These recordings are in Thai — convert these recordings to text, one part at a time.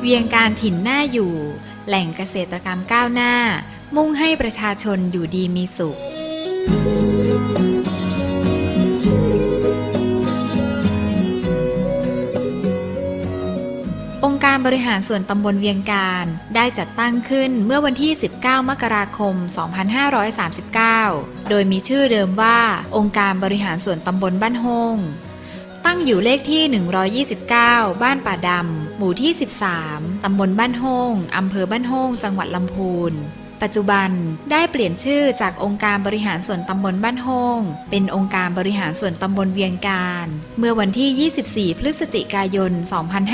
เวียงการถิ่นหน้าอยู่ แหล่งเกษตรกรรมก้าวหน้า มุ่งให้ประชาชนอยู่ดีมีสุข บริหารส่วนตำบลเวียงการ ได้จัดตั้งขึ้นเมื่อวันที่ 19 มกราคม 2539 โดยมีชื่อเดิมว่า องค์การบริหารส่วนตำบลบ้านโฮงตั้งอยู่เลขที่ 129 บ้านป่าดำ หมู่ที่ 13 ตำบลบ้านโฮงอำเภอบ้านโฮงจังหวัดลำพูน ปัจจุบันได้เปลี่ยนชื่อจากองค์การบริหารส่วนตำบลบ้านโฮงเป็นองค์การบริหารส่วนตำบลเวียงการ เมื่อวันที่ 24 พฤศจิกายน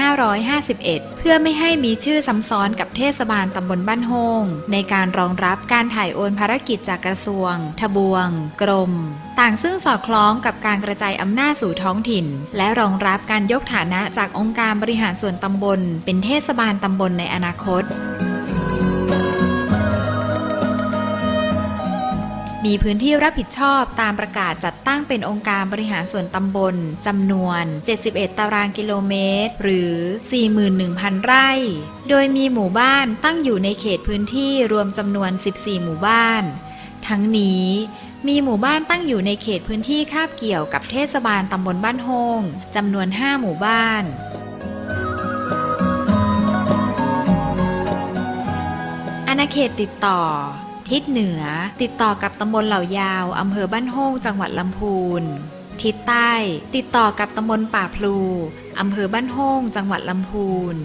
2551 เพื่อไม่ให้มีชื่อซ้ำซ้อนกับเทศบาลตำบลบ้านโฮงในการรองรับการถ่ายโอนภารกิจจากกระทรวง ทบวง กรม ต่างซึ่งสอดคล้องกับการกระจายอำนาจสู่ท้องถิ่น และรองรับการยกฐานะจากองค์การบริหารส่วนตำบล เป็นเทศบาลตำบลในอนาคต มีพื้นที่รับผิดชอบตามประกาศจัดตั้งเป็นองค์การบริหารส่วนตำบลจำนวน 71 ตารางกิโลเมตร หรือ 41,000 ไร่ โดยมีหมู่บ้านตั้งอยู่ในเขตพื้นที่รวมจำนวน 14 หมู่บ้าน ทั้งนี้มีหมู่บ้านตั้งอยู่ในเขตพื้นที่คาบเกี่ยวกับเทศบาลตำบลบ้านโฮงจำนวน 5 หมู่บ้านอาณาเขตติดต่อ ทิศเหนือติดต่อกับตำบลเหล่ายาวอำเภอบ้านโฮงจังหวัดลำพูน ทิศใต้ ติดต่อกับตำบลป่าพลูอำเภอบ้านโฮงจังหวัดลำพูน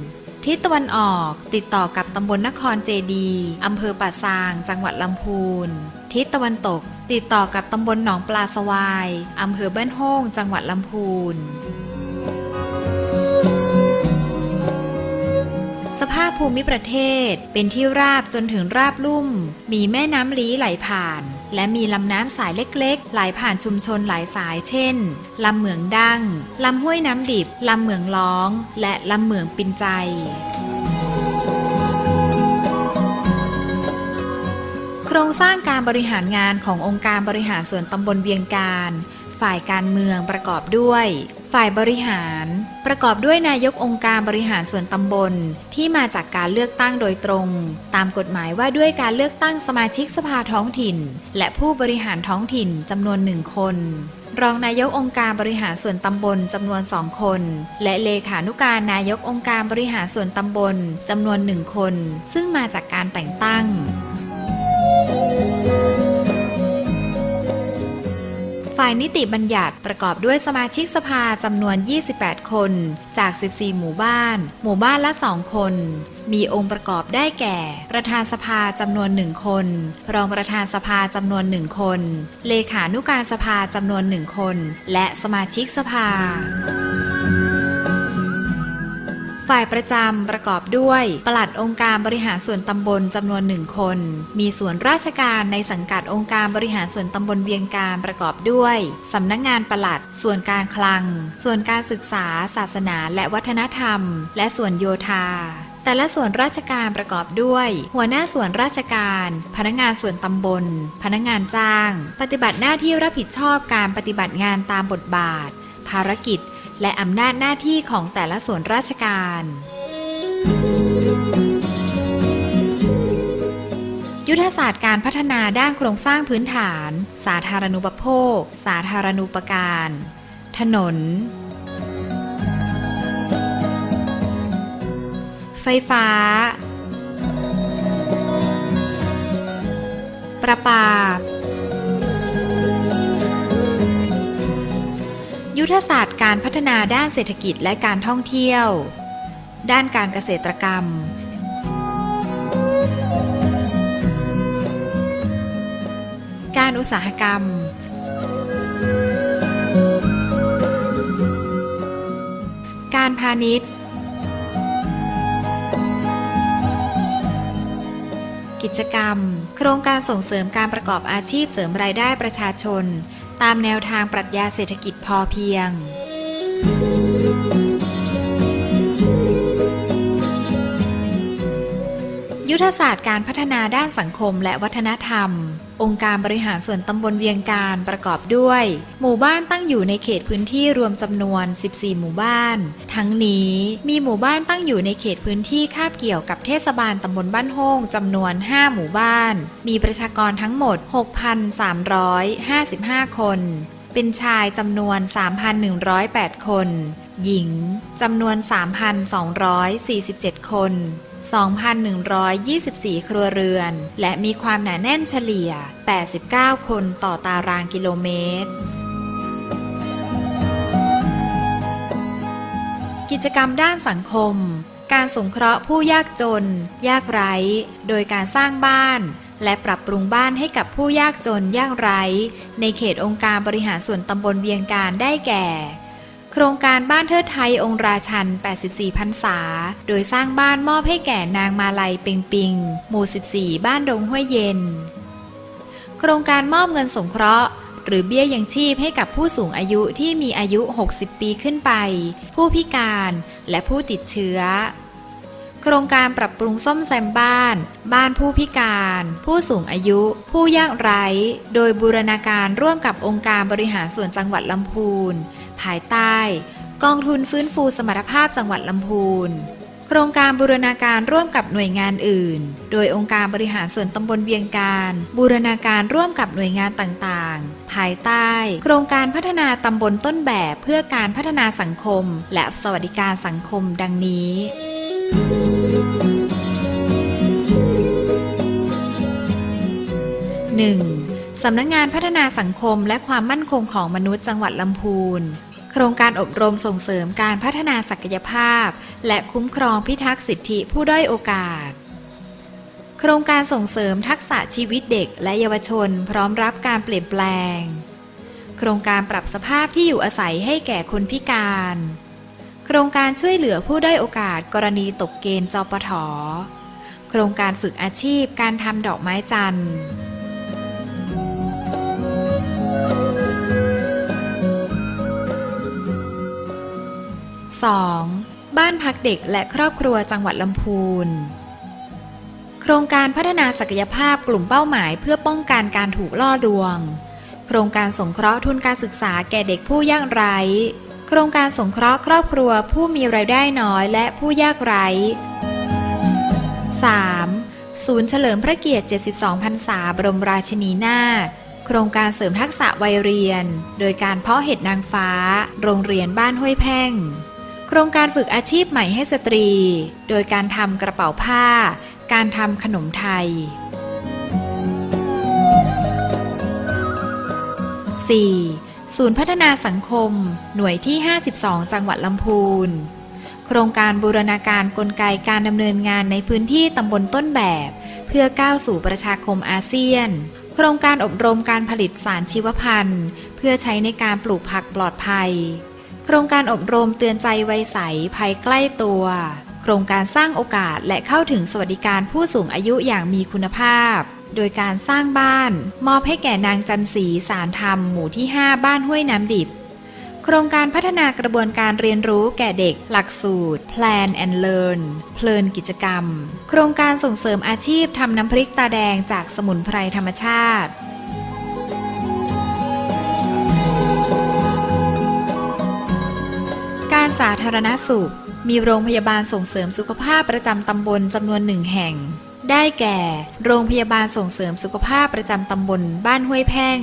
ทิศตะวันออกติดต่อกับตำบลนครเจดีอำเภอป่าซาง จังหวัดลำพูน ทิศตะวันตก ติดต่อกับตำบลหนองปลาสวายอำเภอบ้านโฮงจังหวัดลำพูน สภาพภูมิประเทศ เป็นที่ราบจนถึงราบลุ่ม มีแม่น้ำลี้ไหลผ่าน และมีลำน้ำสายเล็กๆ ไหลผ่านชุมชนหลายสายเช่น ลำเหมืองดังลำห้วยน้ำดิบ ลำเหมืองล้อง และลำเหมืองปินใจโครงสร้างการบริหารงานขององค์การบริหารส่วนตำบลเวียงการ ฝ่ายการเมืองประกอบด้วย ฝ่ายบริหาร ประกอบด้วยนายกองค์การบริหารส่วนตำบล ที่มาจากการเลือกตั้งโดยตรง ตามกฎหมายว่าด้วยการเลือกตั้งสมาชิกสภาท้องถิ่น และผู้บริหารท้องถิ่นจำนวนหนึ่งคน รองนายกองค์การบริหารส่วนตำบลจำนวนสองคน และเลขานุการนายกองค์การบริหารส่วนตำบลจำนวนหนึ่งคน ซึ่งมาจากการแต่งตั้ง ฝ่ายนิติบัญญัติประกอบด้วยสมาชิกสภาจำนวน 28 คน จาก 14 หมู่บ้าน หมู่บ้านละ 2 คน มีองค์ประกอบได้แก่ ประธานสภาจำนวนหนึ่งคน รองประธานสภาจำนวนหนึ่งคน เลขานุการสภาจำนวนหนึ่งคน และสมาชิกสภา ฝ่ายประจำประกอบด้วย ปลัดองค์การบริหารส่วนตำบลจำนวนหนึ่งคน มีส่วนราชการในสังกัดองค์การบริหารส่วนตำบลเวียงการประกอบด้วยสำนักงงานปลัด ส่วนการคลัง ส่วนการศึกษา ศาสนา และวัฒนธรรม และส่วนโยธาแต่ละส่วนราชการประกอบด้วย หัวหน้าส่วนราชการ พนักงานส่วนตำบล พนักงานจ้าง ปฏิบัติหน้าที่รับผิดชอบการปฏิบัติงานตามบทบาท ภารกิจ และอำนาจหน้าที่ของแต่ละส่วนราชการ ยุทธศาสตร์การพัฒนาด้านโครงสร้างพื้นฐาน สาธารณูปโภค สาธารณูปการ ถนน ไฟฟ้า ประปา ยุทธศาสตร์การพัฒนาด้านเศรษฐกิจและการท่องเที่ยว ด้านการเกษตรกรรม การอุตสาหกรรม การพาณิชย์ กิจกรรม โครงการส่งเสริมการประกอบอาชีพเสริมรายได้ประชาชน ตามแนวทางปรัชญาเศรษฐกิจพอเพียง ยุทธศาสตร์การพัฒนาด้านสังคมและวัฒนธรรม องค์การบริหารส่วนตำบลเวียงการประกอบด้วย หมู่บ้านตั้งอยู่ในเขตพื้นที่รวมจำนวน 14 หมู่บ้าน ทั้งนี้มีหมู่บ้านตั้งอยู่ในเขตพื้นที่คาบเกี่ยวกับเทศบาลตำบลบ้านโฮงจำนวน 5 หมู่บ้าน มีประชากรทั้งหมด 6,355 คน เป็นชายจำนวน 3,108 คน หญิงจำนวน 3,247 คน 2,124 ครัวเรือน และมีความหนาแน่นเฉลี่ย 89 คนต่อตารางกิโลเมตร กิจกรรมด้านสังคม การสงเคราะห์ผู้ยากจน ยากไร้ โดยการสร้างบ้านและปรับปรุงบ้านให้กับผู้ยากจนยากไร้ ในเขตองค์การบริหารส่วนตำบลเวียงการได้แก่ โครงการบ้านเทิดไทยองค์ราชัน 84 พรรษา โดยสร้างบ้านมอบให้แก่นางมาลัยเปิงปิง หมู่ 14 บ้านดงห้วยเย็น โครงการมอบเงินสงเคราะห์ หรือเบี้ยยังชีพให้กับผู้สูงอายุที่มีอายุ 60 ปีขึ้นไป ผู้พิการและผู้ติดเชื้อ โครงการปรับปรุงซ่อมแซมบ้าน บ้านผู้พิการ ผู้สูงอายุ ผู้ยากไร้ โดยบูรณาการร่วมกับองค์การบริหารส่วนจังหวัดลำพูน ภายใต้ กองทุนฟื้นฟูสมรรถภาพจังหวัดลำพูน โครงการบูรณาการร่วมกับหน่วยงานอื่น โดยองค์การบริหารส่วนตำบลเวียงการ บูรณาการร่วมกับหน่วยงานต่างๆ ภายใต้ โครงการพัฒนาตำบลต้นแบบเพื่อการพัฒนาสังคม และสวัสดิการสังคมดังนี้ 1. สำนักงงานพัฒนาสังคมและความมั่นคงของมนุษย์จังหวัดลำพูน โครงการอบรมส่งเสริมการพัฒนาศักยภาพ และคุ้มครองพิทักษ์สิทธิผู้ด้อยโอกาส โครงการส่งเสริมทักษะชีวิตเด็กและเยาวชนพร้อมรับการเปลี่ยนแปลง โครงการปรับสภาพที่อยู่อาศัยให้แก่คนพิการ โครงการช่วยเหลือผู้ด้อยโอกาสกรณีตกเกณฑ์จปท โครงการฝึกอาชีพการทำดอกไม้จันทร์ 2. บ้านพักเด็กและครอบครัวจังหวัดลำพูน โครงการพัฒนาศักยภาพกลุ่มเป้าหมายเพื่อป้องกันการถูกล่อลวง โครงการสงเคราะห์ทุนการศึกษาแก่เด็กผู้ยากไร้ โครงการสงเคราะห์ครอบครัวผู้มีรายได้น้อยและผู้ยากไร้ 3. ศูนย์เฉลิมพระเกียรติ 72พรรษาบรมราชินีนาถโครงการเสริมทักษะวัยเรียน โดยการเพาะเห็ดนางฟ้า โรงเรียนบ้านห้วยแพ่ง ครงการฝึกอาชีพใหม่ให้สตรี โดยการทำกระเป๋าผ้า การทำขนมไทย 4. ศูนย์พัฒนาสังคม หน่วยที่ 52 จังหวัดลำพูน โครงการบูรณาการกลไกการดำเนินงานในพื้นที่ตำบลต้นแบบ เพื่อก้าวสู่ประชาคมอาเซียน โครงการอบรมการผลิตสารชีวพันธุ์ เพื่อใช้ในการปลูกผักปลอดภัย โครงการอบรมเตือนใจไวยใสภัยใกล้ตัว โครงการสร้างโอกาสและเข้าถึงสวัสดิการผู้สูงอายุอย่างมีคุณภาพ โดยการสร้างบ้าน มอบให้แก่นางจันสีสารธรรม หมู่ที่ 5 บ้านห้วยน้ำดิบ โครงการพัฒนากระบวนการเรียนรู้แก่เด็ก หลักสูตร Plan and Learn เพลินกิจกรรม โครงการส่งเสริมอาชีพทำน้ำพริกตาแดงจากสมุนไพรธรรมชาติ สาธารณสุข มีโรงพยาบาลส่งเสริมสุขภาพประจำตำบลจำนวนหนึ่งแห่ง ได้แก่ โรงพยาบาลส่งเสริมสุขภาพประจำตำบลบ้านห้วยแพ่ง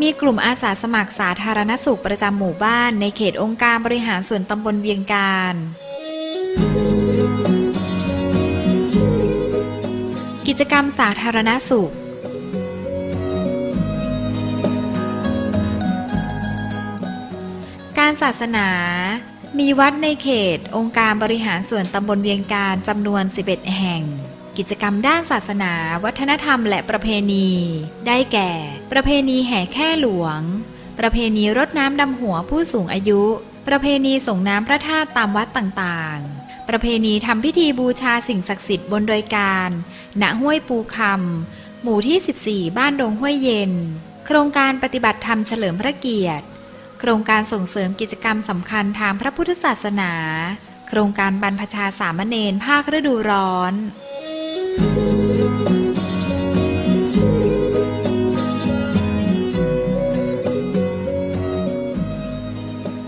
มีกลุ่มอาสาสมัครสาธารณสุขประจำหมู่บ้านในเขตองค์การบริหารส่วนตำบลเวียงการกิจกรรมสาธารณสุข การศาสนา มีวัดในเขต องค์การบริหารส่วนตำบลเวียงการจำนวน 11 แห่ง กิจกรรมด้านศาสนา วัฒนธรรมและประเพณี ได้แก่ ประเพณีแห่แค่หลวง ประเพณีรดน้ำดำหัวผู้สูงอายุ ประเพณีส่งน้ำพระธาตุตามวัดต่างๆ ประเพณีทำพิธีบูชาสิ่งศักดิ์สิทธิ์บนโดยการณห้วยปูคำหมู่ที่ 14 บ้านดงห้วยเย็น โครงการปฏิบัติธรรมเฉลิมพระเกียรติ โครงการส่งเสริมกิจกรรมสำคัญทางพระพุทธศาสนา โครงการบรรพชาสามเณรภาคฤดูร้อน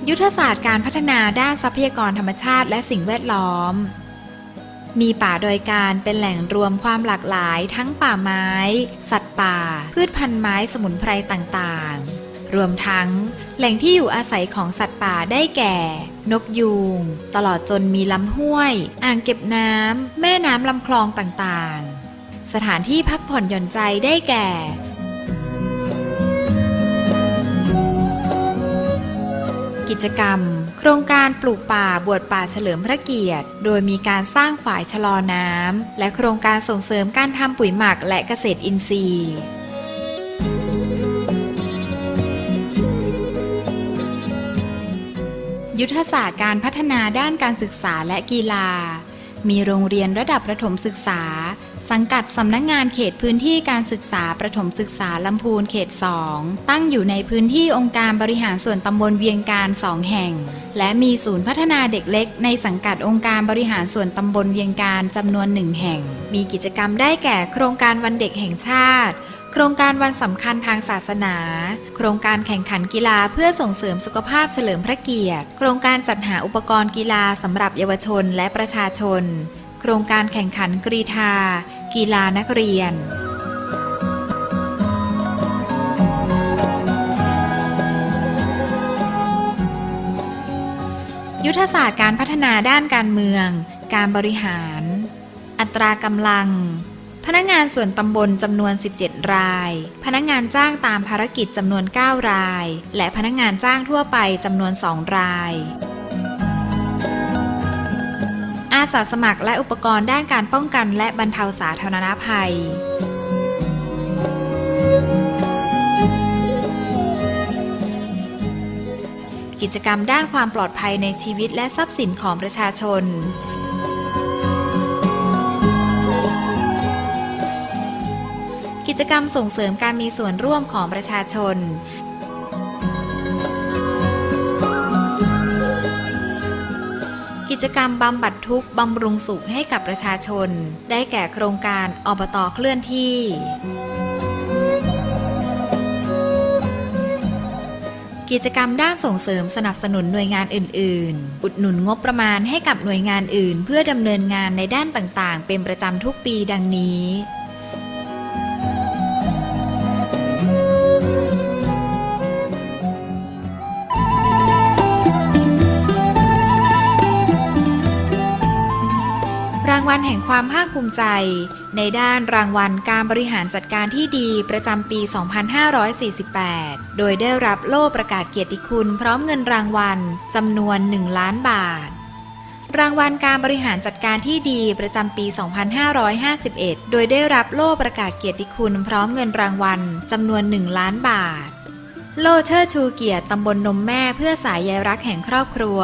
ยุทธศาสตร์การพัฒนาด้านทรัพยากรธรรมชาติและสิ่งแวดล้อม มีป่าโดยการเป็นแหล่งรวมความหลากหลายทั้งป่าไม้ สัตว์ป่า พืชพันธุ์ไม้สมุนไพรต่างๆ รวมทั้งแหล่งที่อยู่อาศัยของสัตว์ป่าได้แก่ นกยูง ตลอดจนมีลำห้วย อ่างเก็บน้ำ แม่น้ำลำคลองต่างๆ สถานที่พักผ่อนหย่อนใจได้แก่ กิจกรรม โครงการปลูกป่าบวชป่าเฉลิมพระเกียรติ โดยมีการสร้างฝ่ายชะลอน้ำและโครงการส่งเสริมการทำปุ๋ยหมักและเกษตรอินทรีย์ ยุทธศาสตร์การพัฒนาด้านการศึกษาและกีฬา มีโรงเรียนระดับประถมศึกษา สังกัดสำนักงงานเขตพื้นที่การศึกษาประถมศึกษาลำพูนเขต 2 ตั้งอยู่ในพื้นที่องค์การบริหารส่วนตำบลเวียงการ2แห่ง และมีศูนย์พัฒนาเด็กเล็ก ในสังกัดองค์การบริหารส่วนตำบลเวียงการจำนวนหนึ่งแห่ง มีกิจกรรมได้แก่โครงการวันเด็กแห่งชาติ โครงการวันสำคัญทางศาสนา โครงการแข่งขันกีฬาเพื่อส่งเสริมสุขภาพเฉลิมพระเกียรติ โครงการจัดหาอุปกรณ์กีฬาสำหรับเยาวชนและประชาชน โครงการแข่งขันกรีธา กีฬานักเรียนยุทธศาสตร์การพัฒนาด้านการเมือง การบริหาร อัตรากำลัง พนักงานส่วนตำบลจำนวน 17 ราย พนักงานจ้างตามภารกิจจำนวน 9 ราย และพนักงานจ้างทั่วไปจำนวน 2 ราย อาสาสมัครและอุปกรณ์ด้านการป้องกันและบรรเทาสาธารณภัยกิจกรรมด้านความปลอดภัยในชีวิตและทรัพย์สินของประชาชน กิจกรรมส่งเสริมการมีส่วนร่วมของประชาชน กิจกรรมบำบัดทุกข์บำรุงสุขให้กับประชาชน ได้แก่โครงการอบตเคลื่อนที่กิจกรรมด้านส่งเสริมสนับสนุนหน่วยงานอื่น ๆ อุดหนุนงบประมาณให้กับหน่วยงานอื่น เพื่อดำเนินงานในด้านต่าง ๆ เป็นประจำทุกปีดังนี้างวัลแห่งความภาคภูมิใจ ในด้านรางวัลการบริหารจัดการที่ดีประจำปี 2548 โดยได้รับโล่ประกาศเกียรติคุณพร้อมเงินรางวัลจำนวน 1 ล้านบาทรางวัลการบริหารจัดการที่ดีประจำปี 2551 โดยได้รับโล่ประกาศเกียรติคุณพร้อมเงินรางวัลจำนวน 1 ล้านบาท โลเชิดชูเกียรติตำบลนมแม่เพื่อสายใยรักแห่งครอบครัว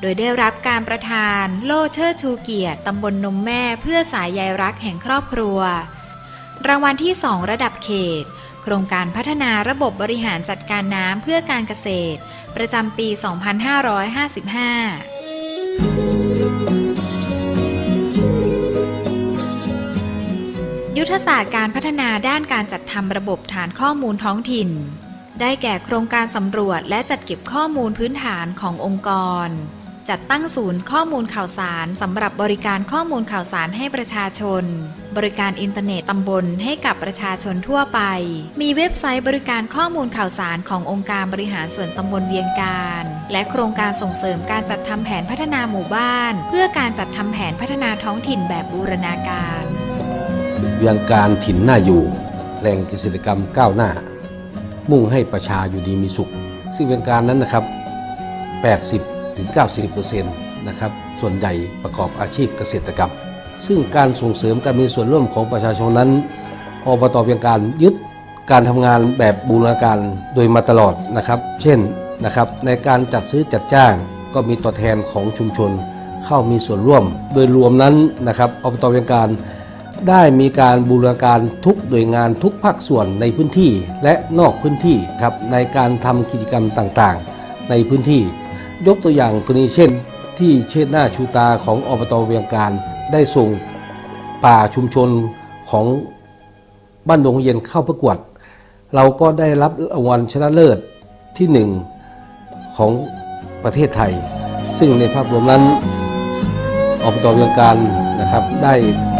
โดยได้รับการประทาน โลเชิดชูเกียรติตำบลนมแม่เพื่อสายใยรักแห่งครอบครัว รางวัลที่2ระดับเขต โครงการพัฒนาระบบบริหารจัดการน้ำเพื่อการเกษตร ประจำปี 2555ยุทธศาสตร์การพัฒนาด้านการจัดทำระบบฐานข้อมูลท้องถิ่น ได้แก่โครงการสำรวจและจัดเก็บข้อมูลพื้นฐานขององค์กร จัดตั้งศูนย์ข้อมูลข่าวสารสำหรับบริการข้อมูลข่าวสารให้ประชาชน บริการอินเทอร์เน็ตตำบลให้กับประชาชนทั่วไป มีเว็บไซต์บริการข้อมูลข่าวสารขององค์การบริหารส่วนตำบลเวียงการ และโครงการส่งเสริมการจัดทำแผนพัฒนาหมู่บ้าน เพื่อการจัดทำแผนพัฒนาท้องถิ่นแบบบูรณาการ เวียงการถิ่นหน้าอยู่แหล่งกษตรกรรมก้าวหน้า มุ่งให้ประชาอยู่ดีมีสุข ซึ่งเวียงการนั้นนะครับ 80ถึง90%นะครับ ส่วนใหญ่ประกอบอาชีพเกษตรกรรม ซึ่งการส่งเสริมการมีส่วนร่วมของประชาชนนั้นอบตเวียงการยึดการทำงานแบบบูรณาการโดยมาตลอดนะครับ เช่นนะครับในการจัดซื้อจัดจ้างก็มีตัวแทนของชุมชน เข้ามีส่วนร่วม โดยรวมนั้นนะครับอบตเวียงการ ได้มีการบูรณาการทุกหน่วยงานทุกภาคส่วนในพื้นที่และนอกพื้นที่ครับในการทำกิจกรรมต่างๆ ในพื้นที่ ยกตัวอย่างกรณีเช่น ที่เชิดหน้าชูตาของอบตเวียงการได้ส่งป่าชุมชนของบ้านดงเย็นเข้าประกวด เราก็ได้รับรางวัลชนะเลิศที่หนึ่งของประประเทศไทย ซึ่งในภาพรวมนั้นอบตเวียงการ นะครับได้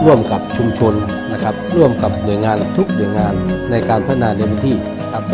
ร่วมกับชุมชนนะครับร่วมกับหน่วยงานทุกหน่วยงานในการพัฒนาในพื้นที่ครับ